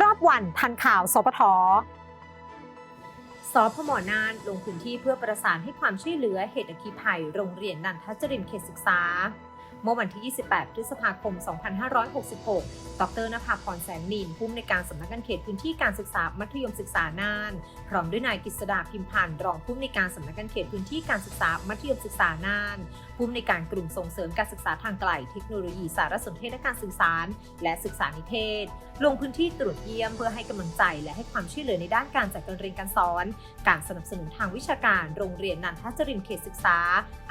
รอบวันทันข่าวสปทสพมน่านลงพื้นที่เพื่อประสานให้ความช่วยเหลือเหตุอัคคีภัยโรงเรียนนันทจรินทร์เขตศึกษา เมื่อวันที่ 28 พฤษภาคม 2566 ดรนภาพรแสงนินผู้อำนวยการสำนักงานเขตพื้นที่การศึกษามัธยมศึกษาน่าน พร้อมด้วยนายกฤษดาพิมพันธ์รองผู้อำนวยการสำนักงานเขตพื้นที่การศึกษามัธยมศึกษาน่านผู้อำนวยการกลุ่มส่งเสริมการศึกษาทางไกลเทคโนโลยีสารสนเทศและการสื่อสาร และศึกษานิเทศ ลงพื้นที่ตรวจเยี่ยมเพื่อให้กำลังใจ และให้ความช่วยเหลือในด้านการจัดการเรียนการสอน การสนับสนุนทางวิชาการ โรงเรียนนันทจรินเขตศึกษา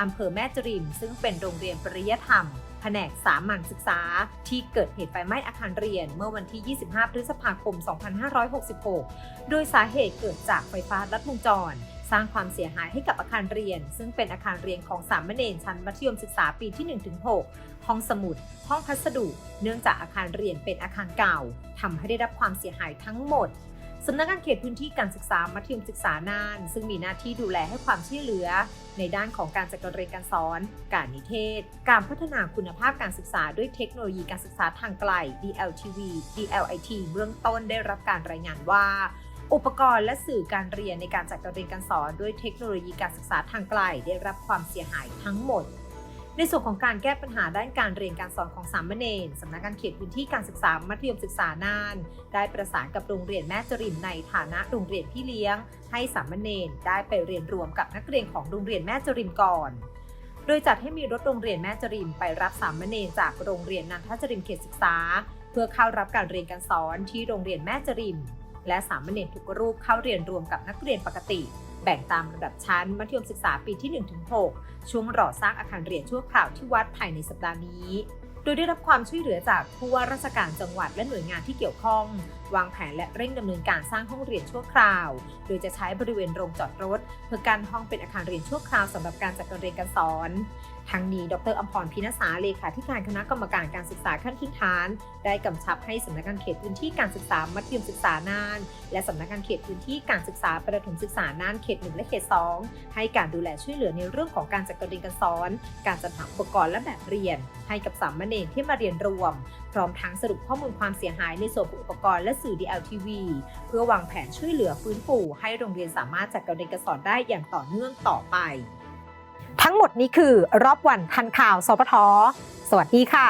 อำเภอแม่จริมซึ่งเป็นโรงเรียนปริยธรรมแผนกสามัญศึกษา ที่เกิดเหตุไฟไหม้อาคารเรียน เมื่อวันที่ 25 พฤษภาคม 2566 โดยสาเหตุเกิดจากไฟฟ้าลัดวงจร สร้างความเสียหายให้กับอาคารเรียน ซึ่งเป็นอาคารเรียนของสามเณรชั้นมัธยมศึกษาปีที่ 1-6 ห้องสมุด ห้องพัสดุ เนื่องจากอาคารเรียนเป็นอาคารเก่าทำให้ได้รับความเสียหายทั้งหมด สำนักงานเขตพื้นที่การศึกษามัธยมศึกษาน่าน ซึ่งมีหน้าที่ดูแลให้ความช่วยเหลือ ในด้านของการจัดการเรียนการสอน การนิเทศ การพัฒนาคุณภาพการศึกษาด้วยเทคโนโลยีการศึกษาทางไกล DLTV DLIT เบื้องต้นได้รับการรายงานว่า อุปกรณ์และสื่อการเรียนในการจัดการเรียนการสอนด้วยเทคโนโลยีการศึกษาทางไกล ได้รับความเสียหายทั้งหมด ในส่วนของการแก้ปัญหาด้านการเรียนการสอนของสามเณรสำนักงานเขตพื้นที่การศึกษามัธยมศึกษาน่าน ได้ประสานกับโรงเรียนแม่จริมในฐานะโรงเรียนพี่เลี้ยง ให้สามเณรได้ไปเรียนรวมกับนักเรียนของโรงเรียนแม่จริมก่อนโดยจัดให้มีรถโรงเรียนแม่จริมไปรับสามเณรจากโรงเรียนนันทจริมเขตศึกษา เพื่อเข้ารับการเรียนการสอนที่โรงเรียนแม่จริม และสามเณรทุกรูปเข้าเรียนรวมกับนักเรียนปกติ แบ่งตามระดับชั้นมัธยมศึกษาปีที่ 1-6 ช่วงรอสร้างอาคารเรียนชั่วคราวที่วัดภายในสัปดาห์นี้ โดยได้รับความช่วยเหลือจากผู้ว่าราชการจังหวัดและหน่วยงานที่เกี่ยวข้อง วางแผนและเร่งดำเนินการสร้างห้องเรียนชั่วคราว โดยจะใช้บริเวณโรงจอดรถ เพื่อการห้องเป็นอาคารเรียนชั่วคราวสำหรับการจัดการเรียนการสอนทั้งนี้ ดรอัมพรพินสาเลขาธิการคณะกรรมการการศึกษาขั้นพื้นฐาน ได้กำชับให้สำนักงานเขตพื้นที่การศึกษามัธยมศึกษาน่าน และสำนักงานเขตพื้นที่การศึกษาประถมศึกษาน่านเขต1และเขต2ให้การดูแลช่วยเหลือในเรื่องของการจัดการเรียนการสอน การจัดหาอุปกรณ์และแบบเรียน ให้กับสามเณรที่มาเรียนรวม พร้อมทั้งสรุปข้อมูลความเสียหายในส่วนของอุปกรณ์และสื่อ DLTV เพื่อวางแผนช่วยเหลือฟื้นฟูให้โรงเรียนสามารถจัดการเรียนการสอนได้อย่างต่อเนื่องต่อไป ทั้งหมดนี้คือรอบวันทันข่าวสปทสวัสดีค่ะ